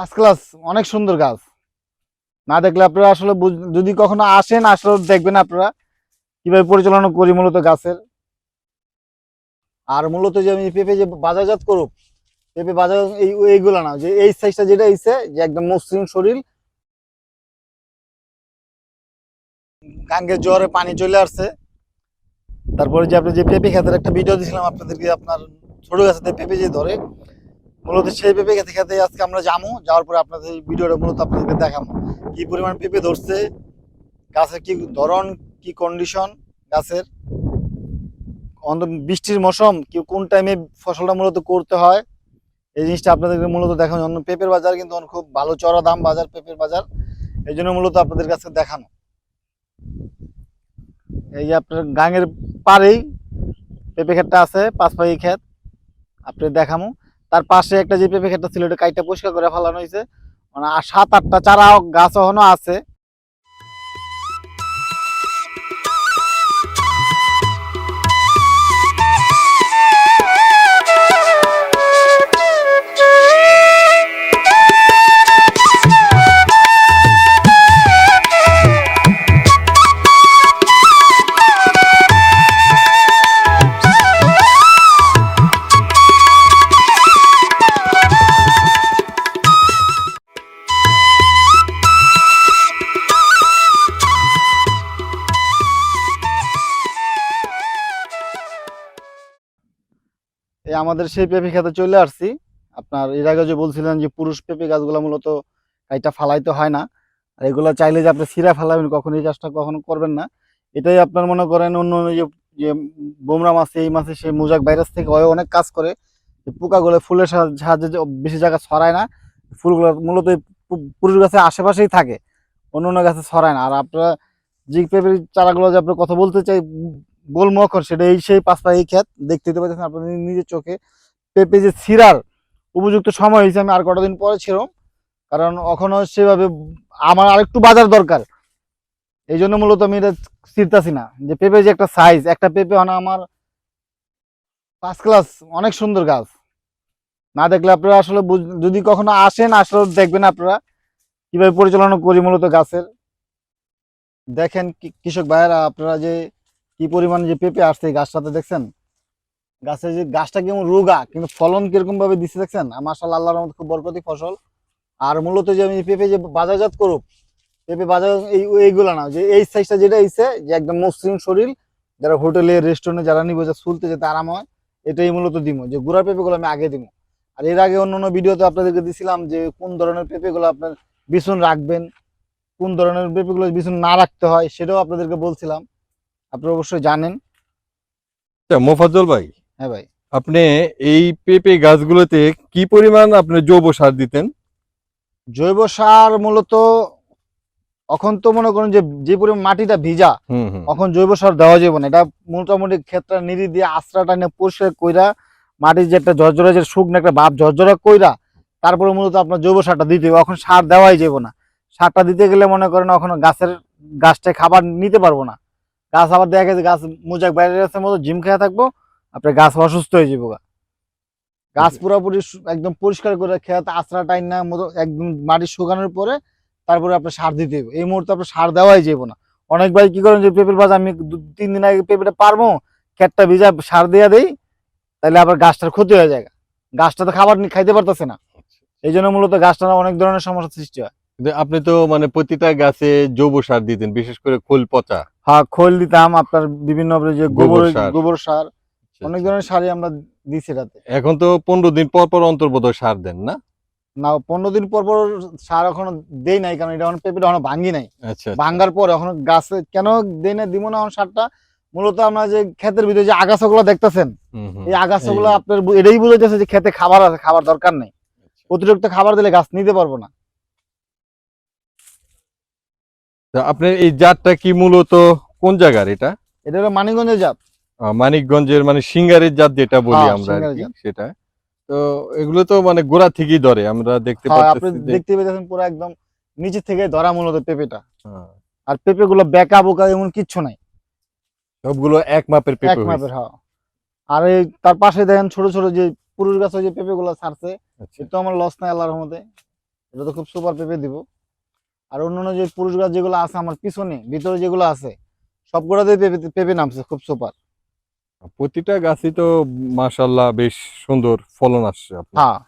First class অনেক সুন্দর গাছ। না দেখলে আপনারা আসলে যদি কখনো আসেন, আসলে দেখবেন আপনারা কীভাবে পরিচালনা করি মূলত গাছের। আর মূলত যে আমি পেঁপে যে বাজারজাত করুক পেঁপে বাজার এই, এইগুলো না, যে এই সাইজটা যেটা হইছে, যে একদম মসৃণ শরীর। গাঙ্গের জ্বরে পানি চলে আসছে। তারপরে যে আপনি যে পেঁপে খেতের একটা ভিডিও দিয়েছিলাম আপনাদেরকে, আপনার ছোট গাছেতে পেঁপে যে ধরে মূলত সেই পেঁপে খেতে খেতে আজকে আমরা যাব যাওয়ার পরে আপনাদের ভিডিওটা মূলত আপনাদেরকে দেখাবো কি পরিমাণ পেঁপে ধরছে, গাছের কি ধরন, কি কন্ডিশন গাছের বৃষ্টির মৌসুম, কি কোন টাইমে ফসলটা মূলত করতে হয়, এই জিনিসটা আপনাদেরকে মূলত দেখানো অন্য পেঁপের বাজার কিন্তু খুব ভালো চড়া দাম বাজার, পেঁপের বাজার, এই জন্য মূলত আপনাদের কাছে দেখানো এই যে আপনার গাঙের পাড়েই পেঁপে ক্ষেতটা আছে পাঁচ পাই ক্ষেত আপনি দেখামো। তার পাশে একটা যে পেঁপে ক্ষেতটা ছিল, ওটা কাইটা পরিষ্কার করে ফেলানো হয়েছে। মানে সাত আটটা চারা গাছ এখনও আছে। আমাদের সেই পেঁপে খেতে চলে আসছি। আপনার এর আগে যে বলছিলেন যে পুরুষ পেঁপে গাছগুলো মূলত কাইটা ফালাইতে হয় না। আর এগুলো চাইলে যে আপনি সিরা ফালাবেন, কখনো এই কাজটা কখনো করবেন না। এটাই আপনার মনে করেন অন্য যে যে বোমরা মাছে এই মাছে সেই মোজাক ভাইরাস থেকে ওই অনেক কাজ করে। পোকাগুলো ফুলের সাহা- সাহায্যে বেশি জায়গা ছড়ায় না, ফুলগুলো মূলত পুরুষ গাছের আশেপাশেই থাকে। অন্য অন্য গাছে ছড়ায় না। আর আপনারা যে পেঁপের চারাগুলো যে আপনার কথা বলতে চাই এখন সেটা এই সেই এই ক্ষেত দেখতে পাচ্ছেন আপনার নিজের চোখে। পেঁপে যে ছিঁড়ার উপযুক্ত সময় হয়েছে, আমি আর কটা দিন পরে ছিলাম। কারণ এখনও সেভাবে আমার আরেকটু বাজার দরকার। এই জন্য মূলত আমি এটা ছিঁড়তাছি না। যে পেঁপে যে একটা সাইজ একটা পেঁপে হলো আমার ফার্স্ট ক্লাস অনেক সুন্দর গাছ। না দেখলে আপনারা আসলে যদি কখনো আসেন, আসলে দেখবেন আপনারা কীভাবে পরিচালনা করি মূলত গাছের। দেখেন কৃষক ভাইয়েরা, আপনারা যে কি পরিমাণ যে পেঁপে আসছে এই গাছটাতে দেখছেন? গাছের যে গাছটা কেমন রোগা, কিন্তু ফলন কীরকম ভাবে দিচ্ছে দেখছেন? মাসাল আল্লাহর রহমতে খুব বরকতি ফসল। আর মূলত যে আমি পেঁপে যে বাজারজাত করুক, পেঁপে বাজার এই, এইগুলো না, যে এই সাইজটা যেটা হইছে, যে একদম মসৃণ শরীর, যারা হোটেলে রেস্টুরেন্টে যারা নিব যে শুলতে যেতে আরাম হয়, এটাই মূলত দিব যে গুড়া পেঁপেগুলো আমি আগে দিব আর এর আগে অন্য অন্য ভিডিওতে আপনাদেরকে দিছিলাম যে কোন ধরনের পেঁপেগুলো আপনার বিছুন রাখবেন, কোন ধরনের পেঁপেগুলো বিছুন না রাখতে হয়, সেটাও আপনাদেরকে বলছিলাম। আপনারা অবশ্যই জানেন। আচ্ছা, মোফাজ্জল ভাই হ্যাঁ ভাই। আপনি এই পেঁপে গাছগুলোতে কি পরিমাণ আপনি জৈব সার দিতেন? জৈব সার মূলত এখন তো মনে করেন যে যে পরিমাণ মাটিটা ভিজা এখন জৈব সার দেওয়া যাবে না। এটা মোটামুটি ক্ষেত্রে নিরি দিয়ে আশ্রাটা নিয়ে পরিষ্কার কইরা মাটির যে একটা ঝরঝরা যে শুকনো একটা ভাব ঝরঝরা কইরা তারপরে মূলত আপনার জৈব সারটা দিতে হবে। এখন সার দেওয়াই যাবে না। সারটা দিতে গেলে মনে করেন এখন গাছের গাছটায় খাবার নিতে পারব না। গাছ আবার দেখা গেছে গাছ মুজাক বাইরে গাছের মতো জিম খেয়ে থাকব আপনার গাছ অসুস্থ হয়ে যাব গা। গাছ পুরোপুরি একদম পরিষ্কার করে খেয়াতে আশ্রা টাইন না মতো একদম মাটি শুকানোর পরে তারপরে আপনার সার দিতে হবে এই মুহূর্তে আপনার সার দেওয়াই যাব না। অনেক ভাই কি করেন যে পেঁপের বাজার আমি দু- তিন দিন আগে পেঁপেটা পারব ক্ষেতটা ভিজা সার দিয়ে দেই তাহলে আবার গাছটার ক্ষতি হয়ে যায় গাছটা তো খাবার খাইতে পারতেছে না। এই জন্য মূলত গাছটার অনেক ধরনের সমস্যার সৃষ্টি হয়। আপনি তো মানে প্রতিটা গাছে জৈব সার দিতেন বিশেষ করে খোল পচা। হ্যাঁ খোল দিতাম আপনার বিভিন্ন যে গোবর গোবর সার। অনেক ধরনের সারই আমরা দিছি এটাতে এখন তো পনেরো দিন পর পর অন্তর্বোধ সার দেন না? না পনেরো দিন পর পর সার এখনও দেই নাই কারণ এটা এখন পেঁপেটা এখনও ভাঙ্গি নাই। আচ্ছা ভাঙ্গার পর এখন গাছে কেন দেই না দিব না এখন সারটা? মূলত আমরা যে ক্ষেতের ভিতরে যে আগাছাগুলো দেখতেছেন। এই আগাছাগুলো আপনার এটাই বুঝাইতেছে যে খেতে খাবার আছে খাবার দরকার নেই। অতিরিক্ত খাবার দিলে গাছ নিতে পারব না তা আপনার এই জাতটা কি মূলত কোন জায়গার এটা? এটা হলো মানিকগঞ্জের জাত। মানিকগঞ্জের মানে সিঙ্গারের জাত যেটা বলি হ্যাঁ, আমরা। সেটা। তো এগুলো তো মানে গোড়া থেকেই ধরে আমরা দেখতে হ্যাঁ, আপনি দেখতে পেতেছেন পুরো একদম নিচে থেকে ধরা মূলত পেঁপেটা। হ্যাঁ, আর পেঁপে গুলো বেকা বোকা এমন কিচ্ছু নাই। সবগুলো এক মাপের এক পেঁপে মাপের হ্যাঁ। আর এই তার পাশে দেখেন ছোট ছোট যে পুরুষ গাছে যে পেঁপে গুলো ছাড়ছে আচ্ছা। এটা আমার লস নাই আল্লাহর রহমতে। এটা তো খুব সুপার পেঁপে দিব। আর অন্যান্য যে পুরুষ গাছ যেগুলো আছে আমার পিছনে ভিতরে যেগুলো আছে সবগুলোতে পেঁপে পেঁপে নামছে খুব সুপার। প্রতিটা গাছই তো মাশাল্লাহ বেশ সুন্দর ফলন আসছে হ্যাঁ।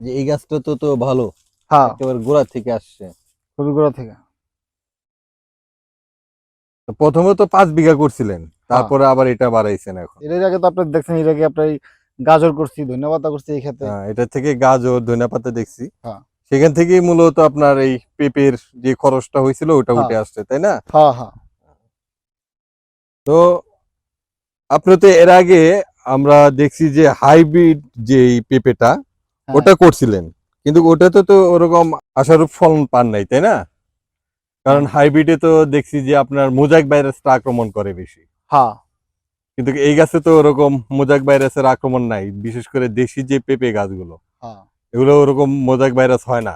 যে এই গাছটা তো তো ভালো। হ্যাঁ। একেবারে গোড়া থেকে আসছে। খুবই গোড়া থেকে। তো প্রথমে তো পাঁচ বিঘা করছিলেন তারপরে আবার এটা বাড়াইছেন এখন। এর আগে তো আপনার দেখছেন এর আগে আপনার গাজর করছি ধন্যবাদ করছি এই ক্ষেত্রে। হ্যাঁ, এটা থেকে গাজর ধনিয়া পাতা দেখছি। হ্যাঁ। সেখান থেকেই মূলত আপনার এই পেঁপের যে খরচটা হয়েছিল ওটা হ্যাঁ। উঠে আসছে তাই না? হ্যাঁ হ্যাঁ। তো আপনি তো এর আগে আমরা দেখছি যে হাইব্রিড যে পেঁপেটা। ওটা করছিলেন। কিন্তু ওটাতে তো ওরকম আশারূপ ফলন পান নাই তাই না? কারণ হাইব্রিডে তো দেখছি যে আপনার মোজাইক ভাইরাসটা আক্রমণ করে বেশি। হ্যাঁ। কিন্তু এই গাছে তো ওরকম মোজাক ভাইরাসের আক্রমণ নাই বিশেষ করে দেশি যে পেঁপে গাছগুলো। হ্যাঁ। এগুলো ওরকম মোজাক ভাইরাস হয় না।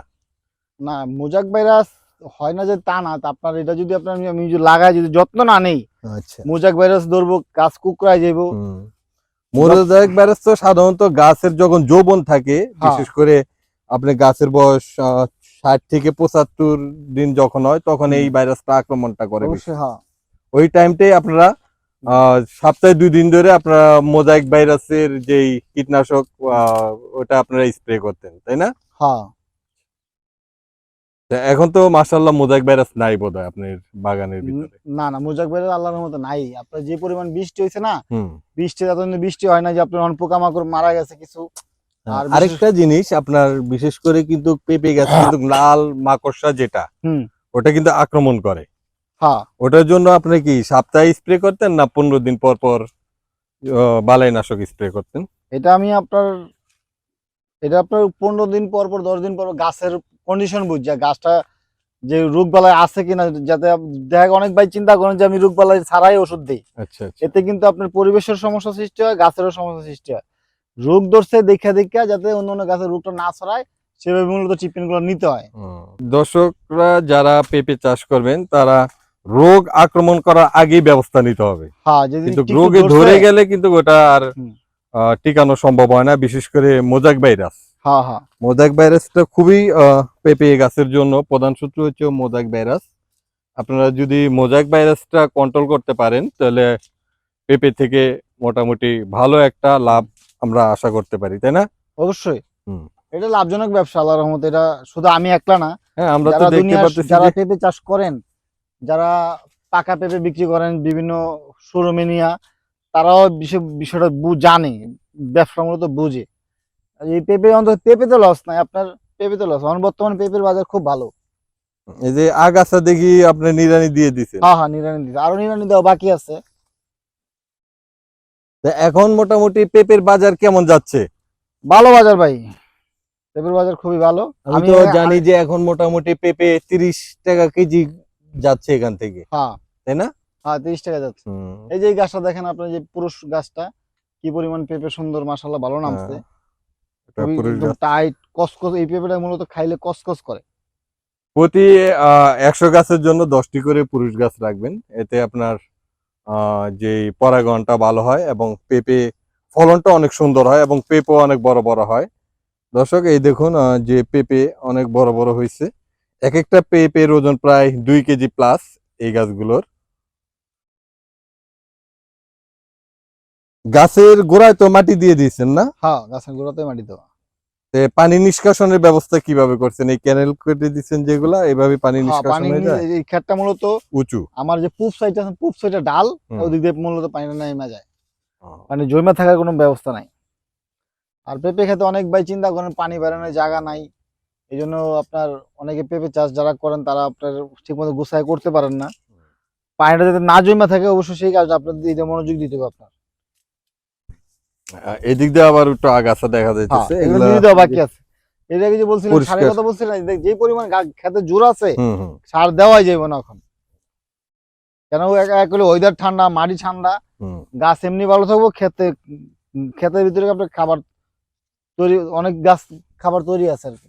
না মোজাক ভাইরাস হয় না যে তা না তা আপনার এটা যদি আপনার আমি- যদি লাগাই যদি যত্ন না নেই আচ্ছা। মোজাক ভাইরাস ধরবো গাছ কুকড়ায় যাইব। মোজাক ভাইরাস তো সাধারণত গাছের যখন যৌবন থাকে হ্যাঁ। বিশেষ করে আপনি গাছের বয়স আহ, ষাট থেকে পঁচাত্তর দিন যখন হয় তখন এই ভাইরাসটা আক্রমণটা করে হ্যাঁ। ওই টাইমটাই আপনারা সপ্তাহে দুই দিন ধরে আপনারা মোজাইক ভাইরাসের যেই কীটনাশক ওটা আপনারা স্প্রে করতেন তাই না? হ্যাঁ। এখন তো মাসাল্লাহ মোজাইক ভাইরাস নাই বোধ হয় আপনার বাগানের ভিতরে। না না মোজাক ভাইরাস আল্লাহর মতো নাই। আপনার যে পরিমাণ বৃষ্টি হয়েছে না বৃষ্টি এতদিন বৃষ্টি হয় না যে আপনার অন পোকামাকড় মারা গেছে কিছু। আর বিশেষ- আরেকটা জিনিস আপনার বিশেষ করে কিন্তু পেঁপে গাছ কিন্তু লাল মাকড়সা যেটা হুম। ওটা কিন্তু আক্রমণ করে। হ্যাঁ। ওটার জন্য আপনি কি সপ্তাহে স্প্রে করতেন না পনেরো দিন পর পর আহ, বালাইনাশক স্প্রে করতেন? এটা আমি আপনার এটা আপনার পনেরো দিন পর পর দশ দিন পর গাছের কন্ডিশন বুঝছি। গাছটা যে রোগ বালাই আছে কিনা যাতে দেখা অনেক ভাই চিন্তা করেন যে আমি রোগ বালাই ছাড়াই ওষুধ দিই। আচ্ছা আচ্ছা। এতে কিন্তু আপনার পরিবেশের সমস্যা সৃষ্টি হয় গাছেরও সমস্যা সৃষ্টি হয়। রোগ ধরছে দেখা দেখা যাতে অন্য অন্য গাছের রোগটা না ছড়ায় সেভাবে মূলত ট্রিটমেন্টগুলো নিতে হয়। দর্শকরা যারা পেঁপে চাষ করবেন তারা রোগ আক্রমণ করার আগেই ব্যবস্থা নিতে হবে। হ্যাঁ কিন্তু রোগে ধরে গেলে কিন্তু ওটা আর টিকানো সম্ভব হয় না বিশেষ করে মোজাক ভাইরাস। হ্যাঁ হ্যাঁ। মোজাক ভাইরাসটা খুবই পেঁপে গাছের জন্য প্রধান সূত্র হচ্ছে মোজাক ভাইরাস। আপনারা যদি মোজাক ভাইরাসটা কন্ট্রোল করতে পারেন তাহলে পেঁপে থেকে মোটামুটি ভালো একটা লাভ আমরা আশা করতে পারি তাই না? অবশ্যই। এটা লাভজনক ব্যবসা আল্লাহর রহমতে। এটা শুধু আমি একলা না। হ্যাঁ আমরা তো দেখতে পাচ্ছি যারা পেঁপে চাষ করেন যারা পাকা পেঁপে বিক্রি করেন বিভিন্ন শোরুমে নিয়া তারাও বিষয় বিষয়টা জানে ব্যবসা মূলত বুঝে। এই পেঁপে অন্তত পেঁপেতে লস নাই আপনার পেঁপেতে লস এখন বর্তমানে পেঁপের বাজার খুব ভালো। এই যে আগাছা দেখি আপনি নিরানি দিয়ে দিছেন। হ্যাঁ হ্যাঁ নিরানি দিতে আরও নিরানি দেওয়া বাকি আছে। এখন মোটামুটি পেঁপের বাজার কেমন যাচ্ছে? ভালো বাজার ভাই পেঁপের বাজার খুবই ভালো। আমি তো জানি যে এখন মোটামুটি পেঁপে তিরিশ টাকা কেজি যাচ্ছে এখান থেকে। হ্যাঁ। তাই না? হ্যাঁ তিরিশ টাকা যাচ্ছে। এই যে গাছটা দেখেন আপনার যে পুরুষ গাছটা কি পরিমাণ পেঁপে সুন্দর মাসাল্লাহ ভালো নামছে। এটা টাইট কসকস এই পেঁপেটা মূলত খাইলে কসকস করে। প্রতি একশো গাছের জন্য দশটি করে পুরুষ গাছ রাখবেন। এতে আপনার আহ, যে পরাগণটা ভালো হয় এবং পেঁপে ফলনটা অনেক সুন্দর হয় এবং পেঁপেও অনেক বড় বড় হয়। দর্শক এই দেখুন যে পেঁপে অনেক বড় বড় হয়েছে এক একটা পেঁপের ওজন প্রায় দুই কেজি প্লাস এই গাছগুলোর। গাছের গোড়ায় তো মাটি দিয়ে দিয়েছেন না? হ্যাঁ গাছের গোড়াতে মাটি দেওয়া। পানি নিষ্কাশনের ব্যবস্থা কীভাবে করছেন? এই ক্যানেল কেটে দিচ্ছেন যেগুলা এইভাবে পানি হ্যাঁ, নিষ্কাশন পানি হয়ে যায়? এই ক্ষেতটা মূলত উঁচু। আমার যে পুপ সাইড আছে পুপ সাইডে ডাল। ওদিক দিয়ে মূলত পানিটা নেমে যায়। মানে জমে থাকার কোনো ব্যবস্থা নাই। আর পেঁপে খেতে অনেক ভাই চিন্তা করেন পানি বেরোনোর জায়গা নাই। এই জন্য আপনার অনেকে পেঁপে চাষ যারা করেন তারা আপনার ঠিকমতো গুছাই করতে পারেন না। পানিটা যাতে না জমে থাকে অবশ্যই সেই কাজটা আপনার দিতে মনোযোগ দিতে হবে আপনার। এদিক দিয়ে আবার একটু আগাছা দেখা হ্যাঁ, এগুলো দিয়ে বাকি আছে। এর আগে যে সারের কথা বলছিলেন যে পরিমাণ খেতে জোর আছে সার দেওয়াই যাবে না এখন। কেন একলে ওয়েদার ঠান্ডা মাটি ঠান্ডা গাছ এমনি ভালো থাকব খেতে ভিতরে আপনার খাবার তৈরি অনেক গাছ খাবার তৈরি আছে আর কি।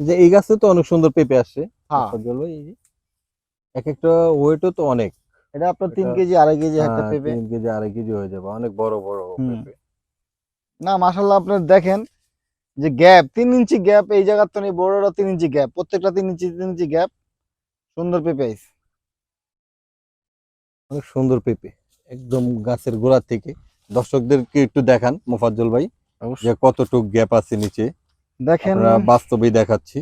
যে এই গাছে তো অনেক সুন্দর পেঁপে আসছে হ্যাঁ। এই এক একটা ওয়েটও তো অনেক। এটা আপনার তিন কেজি আড়াই কেজি একটা হ্যাঁ, পেঁপে? তিন কেজি আড়াই কেজি হয়ে যাবে। অনেক বড় বড় পেঁপে। না মাসাল্লাহ আপনার দেখেন যে গ্যাপ তিন ইঞ্চি গ্যাপ এই জায়গার তো নেই বড়টা তিন ইঞ্চি গ্যাপ প্রত্যেকটা তিন ইঞ্চি তিন ইঞ্চি গ্যাপ সুন্দর পেঁপে আইছে। অনেক সুন্দর পেঁপে একদম গাছের গোড়া থেকে। দর্শকদেরকে একটু দেখান মোফাজ্জল ভাই যে কতটুক গ্যাপ আছে নিচে। দেখেন আমরা বাস্তবে দেখাচ্ছি।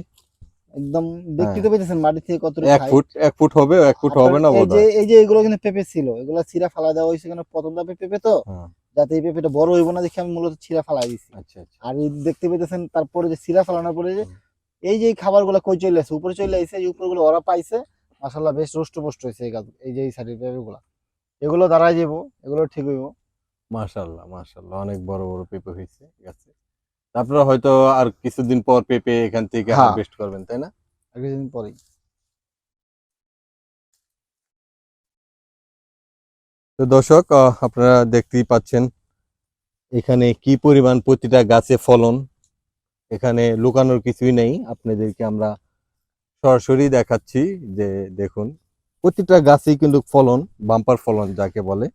একদম দেখতে তো পেয়েছেন মাটি থেকে কত এক ফুট এক ফুট হবে এক ফুট হবে না এই বোধ যে এই যে এগুলো কিন্তু পেঁপে ছিল এগুলো ছিঁড়া ফালা দেওয়া হয়েছে কেন? প্রথম ধাপে পেঁপে তো? হ্যাঁ। যাতে এই পেঁপেটা বড় হইব না দেখে আমি মূলত ছিঁড়া ফালাই দিছি আচ্ছা আচ্ছা। আর দেখতে পেতেছেন তারপরে যে সিরা ফেলানোর পরে যে এই যে খাবারগুলা কই চলে আসে? উপরে চলে আসে এই উপরে গুলো ওরা পাইছে। মাসাল্লাহ বেশ রোষ্ট পোষ্ট হয়েছে এই গাছ এই যে এই সাইডেরগুলা এগুলো দাঁড়ায় যাব এগুলো ঠিক হইব। মাশাল্লাহ মাশাল্লাহ অনেক বড় বড় পেঁপে হয়েছে গাছে। তারপরে হয়তো আর কিছুদিন পর পেঁপে এখান থেকে হ্যাঁ। হারভেস্ট করবেন তাই না? আর কিছুদিন পরেই। তো দর্শক আপনারা দেখতেই পাচ্ছেন এখানে কি পরিমাণ প্রতিটা গাছে ফলন। এখানে লুকানোর কিছুই নেই। আপনাদেরকে আমরা সরাসরি দেখাচ্ছি যে দেখুন প্রতিটা গাছেই কিন্তু ফলন বাম্পার ফলন যাকে বলে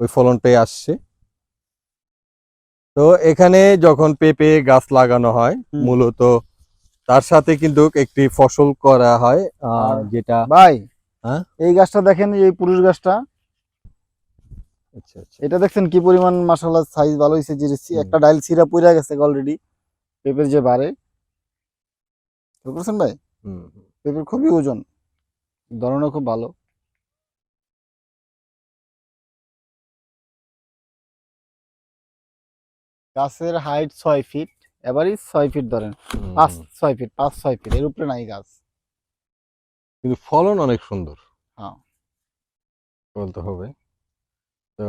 ওই ফলনটাই আসছে। তো এখানে যখন পেঁপে গাছ লাগানো হয় মূলত তার সাথে কিন্তু একটি ফসল করা হয় আর- যেটা ভাই হ্যাঁ? এই গাছটা দেখেন এই পুরুষ গাছটা। আচ্ছা আচ্ছা। এটা দেখছেন কি পরিমাণ মাসাল্লাহ সাইজ ভালো হয়েছে যে একটা ডাইল সিরা পুরা গেছে অলরেডি পেঁপের যে বারে। বুঝতে ভাই। পেঁপের খুবই ওজন ধরনও খুব ভালো। গাছের হাইট ছয় ফিট এবারই ছয় ফিট ধরেন। পাঁচ ছয় ফিট পাঁচ ছয় ফিট এর উপরে নাই গাছ। কিন্তু ফলন অনেক সুন্দর। হ্যাঁ। বলতে হবে। তো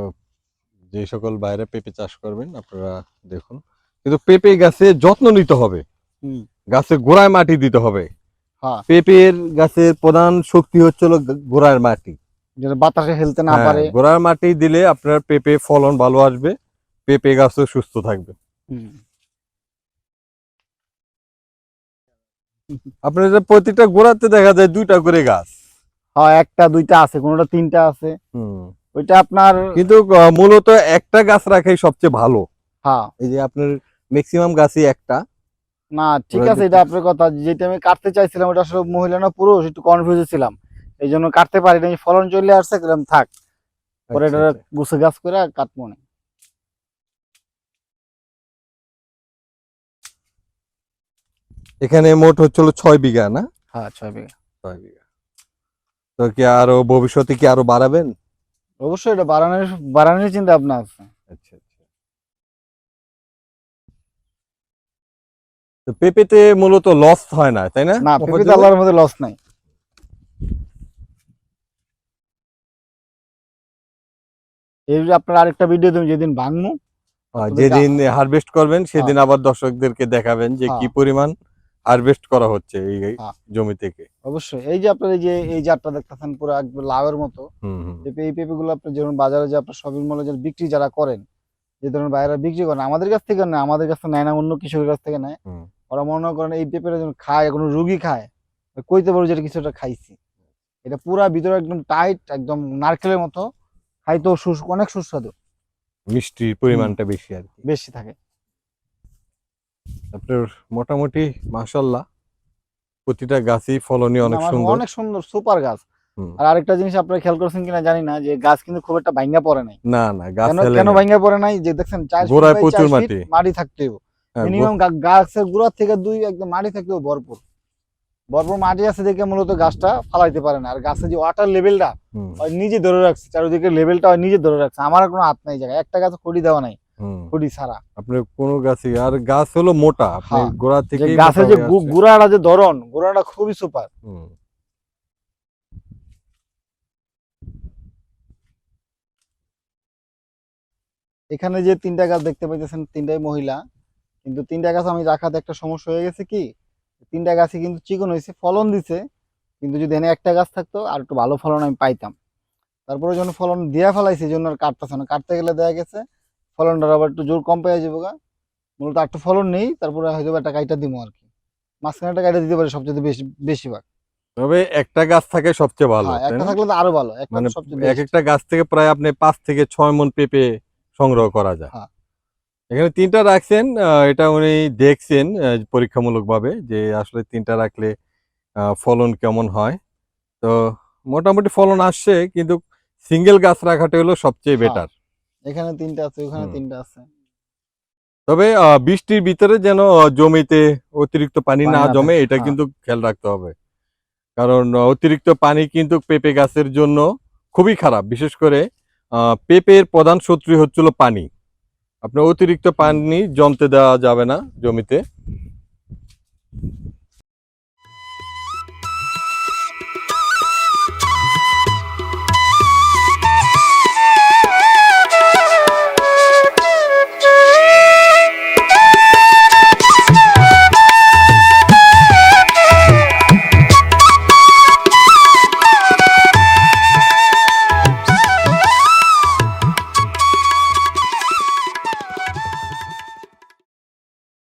যে সকল বাইরে পেঁপে চাষ করবেন আপনারা দেখুন। কিন্তু পেঁপে গাছে যত্ন নিতে হবে। হুম। গাছে গোড়ায় মাটি দিতে হবে। হ্যাঁ। পেঁপের গাছের প্রধান শক্তি হচ্ছে হলো গোড়ার মাটি। যেটা বাতাসে হেলতে না হ্যাঁ, পারে। গোড়ার মাটি দিলে আপনার পেঁপে ফলন ভালো আসবে। পেঁপে গাছও সুস্থ থাকবে। আপনার যে প্রতিটা গোড়াতে দেখা যায় দুইটা করে গাছ। হ্যাঁ একটা দুইটা আছে কোনোটা তিনটা আছে। ওইটা আপনার কিন্তু মূলত একটা গাছ রাখাই সবচেয়ে ভালো। হ্যাঁ। এই যে আপনার ম্যাক্সিমাম গাছই একটা। না ঠিক আছে এটা আপনার কথা। যেটা আমি কাটতে চাইছিলাম ওটা আসলে মহিলা না পুরুষ একটু কনফিউজ ছিলাম। এই জন্য কাটতে পারি না ফলন চলে আসছে থাক। পরে আচ্ছা, এটা আচ্ছা। গুছে গাছ করে আর কাটবো না। এখানে মোট হচ্ছিল ছয় বিঘা না? হ্যাঁ ছয় বিঘা। ছয় বিঘা। তো কি আরও ভবিষ্যতে কি আরও বাড়াবেন? অবশ্যই এটা বাড়ানোর বাড়ানোর চিন্তা ভাবনা আছে। আচ্ছা আচ্ছা। তো পেঁপেতে মূলত লস হয় না তাই না? না পেঁপেতে আল্লাহর মধ্যে লস নাই। এই যে আপনার আরেকটা ভিডিও তুমি যেদিন ভাঙমু যেদিন হারভেস্ট করবেন সেদিন আবার দর্শকদেরকে দেখাবেন যে কি হ্যাঁ। পরিমাণ হারভেস্ট করা হচ্ছে এই এই হ্যাঁ। জমি থেকে। অবশ্যই। এই যে আপনার এই যে এই জাতটা দেখতেছেন পুরো একদম লাভের মতো। হুম পেঁপে এই পেঁপেগুলো আপনি যেমন বাজারে যে আপনার শপিং মলে যে বিক্রি যারা করেন যে ধরনের বাইরে বিক্রি করেন আমাদের কাছ থেকে না আমাদের কাছে নেয় না অন্য কৃষকের কাছ থেকে নেয়। ওরা মনে করেন এই পেঁপেটা যখন খায় কোনো রুগী খায় কইতে পারব যেটা কিছুটা খাইছি। এটা পুরা ভিতরে একদম টাইট একদম নারকেলের মতো খাইতেও অনেক সুস্বাদু। মিষ্টির পরিমাণটা বেশি আর কি। বেশি থাকে। আপনার মোটামুটি মাশাল্লাহ প্রতিটা গাছই ফলনীয় অনেক সুন্দর। অনেক সুন্দর সুপার গাছ। আর আরেকটা জিনিস আপনারা খেয়াল করছেন কিনা জানি না যে গাছ কিন্তু খুব একটা ভাঙ্গা পড়ে নাই। না না গাছ কেন। ভাঙ্গা পড়ে নাই? যে দেখছেন চার গোড়ায় প্রচুর মাটি। মাটি থাকতে হবে হ্যাঁ, মিনিমাম গাছের গোড়া থেকে দুই একদম মাটি থাকতে হবে ভরপুর। ভরপুর মাটি আছে দেখে মূলত গাছটা ফালাইতে পারে না। আর গাছের যে ওয়াটার লেভেলটা নিজে ধরে রাখছে চারিদিকে লেভেলটা নিজে ধরে রাখছে। আমার কোনো হাত নাই জায়গায়। একটা গাছ খুঁড়ি দেওয়া নাই। ছাড়া। কোনো গাছই আর গাছ হলো মোটা আপনি হ্যাঁ, গোড়া থেকে গাছের যে গুড়াটা যে ধরন গুড়াটা খুবই সুপার। এখানে যে তিনটা গাছ দেখতে পাইতেছেন তিনটাই মহিলা। কিন্তু তিনটা গাছ আমি রাখাতে একটা সমস্যা হয়ে গেছে কি? তিনটা গাছই কিন্তু চিকন হয়েছে ফলন দিছে। কিন্তু যদি এনে একটা গাছ থাকতো আর একটু ভালো ফলন আমি পাইতাম। তারপরে যখন ফলন দিয়া ফেলাইছে এই জন্য আর কাটতেছে না। কাটতে গেলে দেখা গেছে ফলনটা আবার একটু জোর কম পেয়ে যাব গা। মূলত আর একটু ফলন নেই তারপরে হয়তো একটা কাইটা দিব আর কি। মাঝখানে একটা কাইটা দিতে পারে সবচেয়ে বেশি বেশিরভাগ। তবে একটা গাছ থাকে সবচেয়ে ভালো হ্যাঁ একটা থাকলে তো আরও ভালো মানে এক একটা গাছ থেকে প্রায় আপনি পাঁচ থেকে ছয় মন পেঁপে সংগ্রহ করা যায়। হ্যাঁ। এখানে তিনটা রাখছেন এটা উনি দেখছেন পরীক্ষামূলকভাবে যে আসলে তিনটা রাখলে ফলন কেমন হয়। তো মোটামুটি ফলন আসছে কিন্তু সিঙ্গেল গাছ রাখাটা হলো সবচেয়ে হ্যাঁ। বেটার। এখানে তিনটা আছে ওখানে। তিনটা আছে। তবে বৃষ্টির ভিতরে যেন জমিতে অতিরিক্ত পানি না জমে এটা হ্যাঁ। কিন্তু খেয়াল রাখতে হবে। কারণ অতিরিক্ত পানি কিন্তু পেঁপে গাছের জন্য খুবই খারাপ। বিশেষ করে আহ, পেঁপের প্রধান শত্রু হচ্ছিল পানি। আপনার অতিরিক্ত পানি জমতে দেওয়া যাবে না জমিতে।